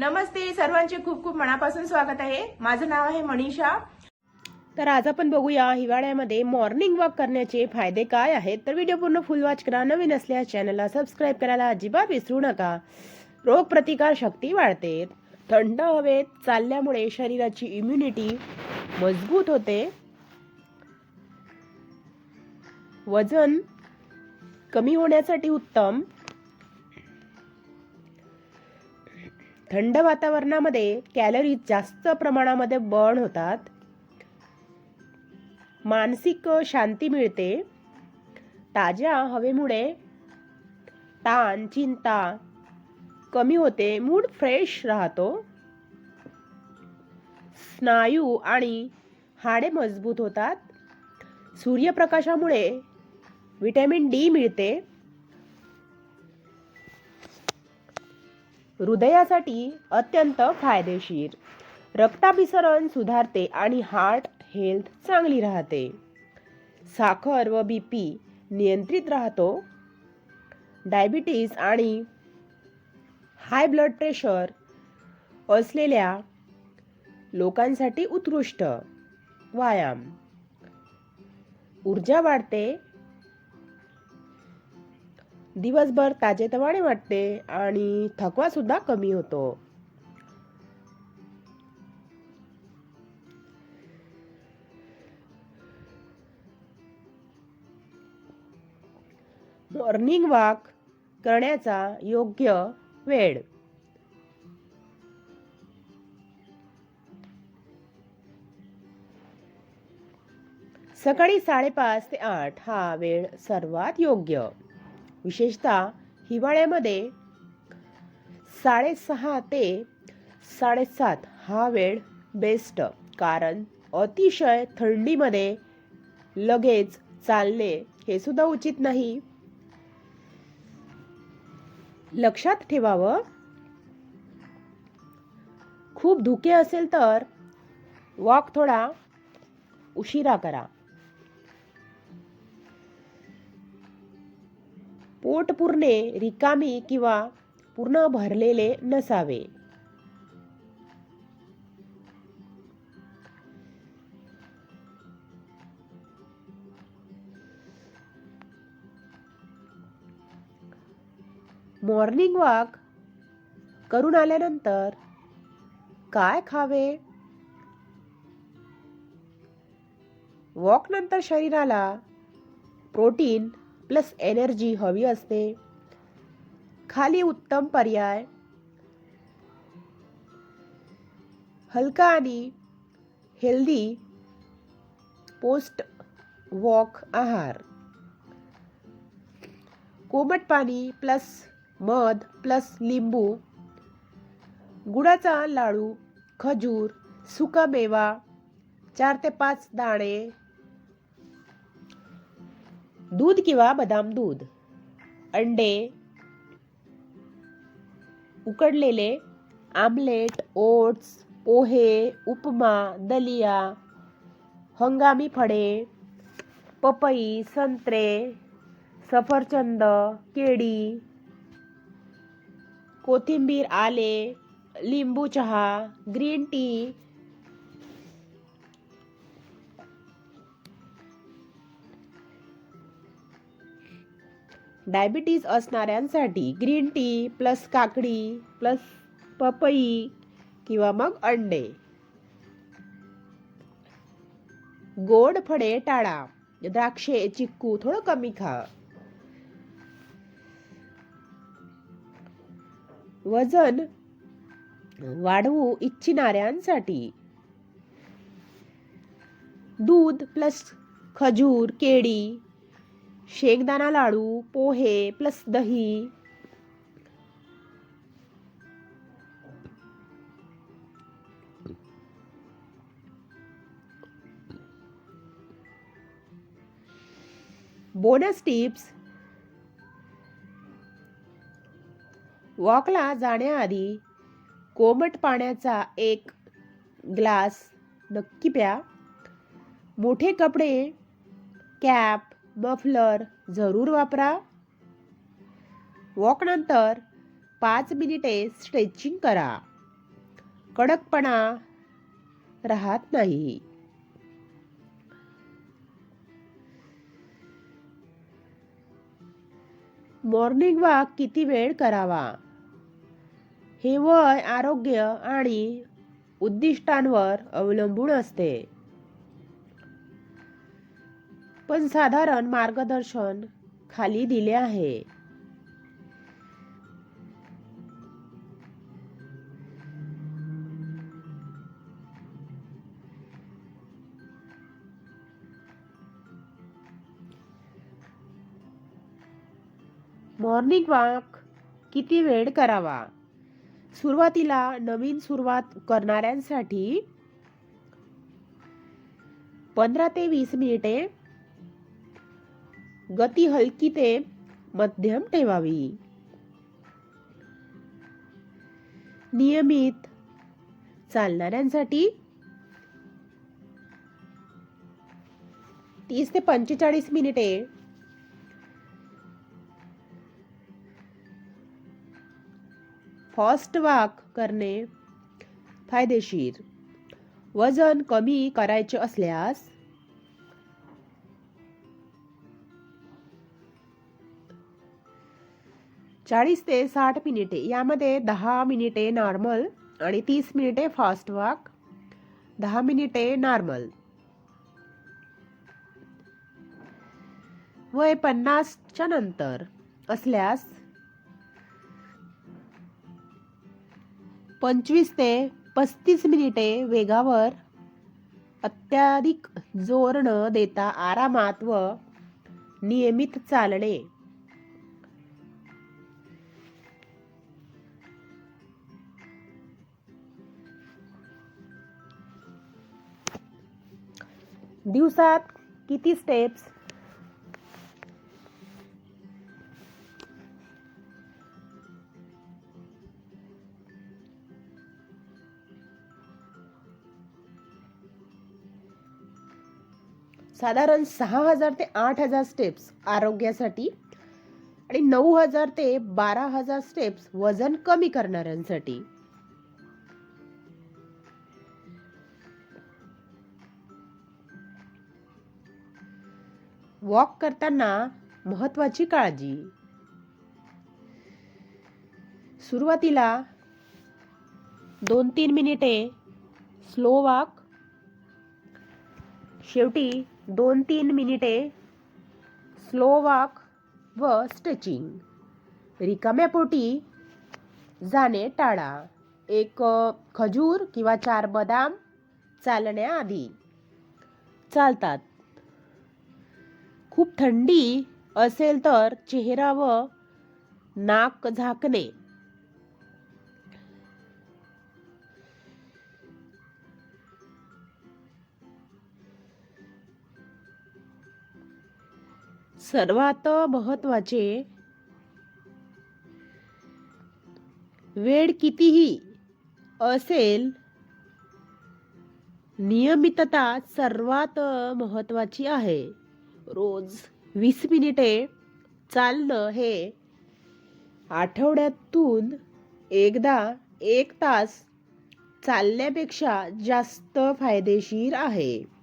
नमस्ते सर्वांचे खूप खूप मनापासून स्वागत आहे. माझं नाव आहे मनीषा. तर आज आपण बघूया हिवाळ्यामध्ये मॉर्निंग वॉक करण्याचे फायदे काय आहेत. तर व्हिडिओ पूर्ण फुल वॉच करा. नवीन असल्यास चॅनलला सबस्क्राईब करायला अजिबात विसरू नका. रोगप्रतिकार शक्ती वाढते. थंड हवेत चालल्यामुळे शरीराची इम्युनिटी मजबूत होते. वजन कमी होण्यासाठी उत्तम. थंड वातावरणामध्ये कॅलरी जास्त प्रमाणामध्ये बर्न होतात. मानसिक शांती मिळते. ताज्या हवेमुळे ताण चिंता कमी होते. मूड फ्रेश राहतो. स्नायू आणि हाडे मजबूत होतात. सूर्यप्रकाशामुळे व्हिटॅमिन डी मिळते. हृदयासाठी अत्यंत फायदेशीर. रक्ताभिसरण सुधारते आणि हार्ट हेल्थ चांगली राहते. साखर व बी पी नियंत्रित राहतो. डायबिटीज आणि हाय ब्लड प्रेशर असलेल्या लोकांसाठी उत्कृष्ट व्यायाम. ऊर्जा वाढते दिवसभर ताजेतवाने वाटते आणि थकवा सुद्धा कमी होतो. मॉर्निंग वॉक करण्याचा योग्य वेळ. सकाळी साडेपाच ते आठ हा वेळ सर्वात योग्य. विशेषतः हिवाळ्यामध्ये साडेसहा ते साडेसात हा वेळ बेस्ट कारण अतिशय थंडीमध्ये लगेच चालणे हे सुद्धा उचित नाही. लक्षात ठेवावं. खूप धुके असेल तर वॉक थोडा उशिरा करा. पोट पूर्णे रिकामी किंवा पूर्ण भरलेले नसावे. मॉर्निंग वॉक करून आल्यानंतर काय खावे? वॉक नंतर शरीराला प्रोटीन प्लस एनर्जी हवी असते. खाली उत्तम पर्याय. हलका आणि हेल्दी पोस्ट वॉक आहार. कोमट पाणी प्लस मध प्लस लिंबू. गुळाचा लाडू खजूर सुका मेवा चार ते पाच दाणे दूध किंवा बदाम दूध। अंडे उकडलेले आमलेट, ओट्स, पोहे, उपमा, दलिया, हंगामी फळे पपई, संत्रे, सफरचंद केळी कोथिंबीर आले, लिंबू चहा, ग्रीन टी डायबिटीज असणाऱ्यांसाठी ग्रीन टी प्लस काकडी प्लस पपई किंवा मग अंडे. गोड फळे टाळा. द्राक्षे चिक्कू थोडं कमी खा. वजन वाढवू इच्छिणाऱ्यांसाठी. दूध प्लस खजूर केळी शेंगदाणा लाडू पोहे प्लस दही. बोनस टिप्स वॉकला जाण्याआधी कोमट पाण्याचा एक ग्लास नक्की प्या. मोठे कपडे कॅप मफलर जरूर वापरा. वॉकनंतर पाच मिनिटे स्ट्रेचिंग करा. कडकपणा राहत नाही. मॉर्निंग वॉक किती वेळ करावा? हे वय आरोग्य आणि उद्दिष्टांवर अवलंबून असते. पण साधारण मार्गदर्शन खाली दिले आहे. मॉर्निंग वॉक किती वेळ करावा? सुरुवातीला नवीन सुरुवात करणाऱ्यांसाठी पंधरा ते वीस मिनिटे गती हलकी ते मध्यम ठेवावी. नियमित चालणाऱ्यांसाठी तीस ते पंचेचाळीस मिनिटे. फास्ट वाक करणे फायदेशीर. वजन कमी करायचे असल्यास चाळीस ते साठ मिनिटे यामध्ये दहा मिनिटे नॉर्मल आणि तीस मिनिटे फास्ट वॉक दहा मिनिटे नॉर्मल. वय पन्नासच्या नंतर असल्यास पंचवीस ते पस्तीस मिनिटे वेगावर अत्याधिक जोर न देता आरामात व नियमित चालणे. दिवसात किती स्टेप्स साधारण सहा हजार ते आठ हजार स्टेप्स आरोग्यासाठी आणि नऊ हजार ते बारा हजार स्टेप्स वजन कमी करणाऱ्यांसाठी. वॉक करताना महत्वाची काळजी. सुरुवातीला दोन तीन मिनिटे स्लो वॉक. शेवटी दोन तीन मिनिटे स्लो वॉक व स्ट्रेचिंग. रिकाम्या पोटी जाणे टाळा. एक खजूर किंवा चार बदाम चालण्याआधी. चालतात. खूप थंडी असेल तर चेहरा व नाक झाकणे. सर्वात महत्त्वाचे वेळ कितीही असेल नियमितता सर्वात महत्वाची आहे. रोज वीस मिनिटे चालणं हे आठवड्यातून एकदा एक तास चालण्यापेक्षा जास्त फायदेशीर आहे.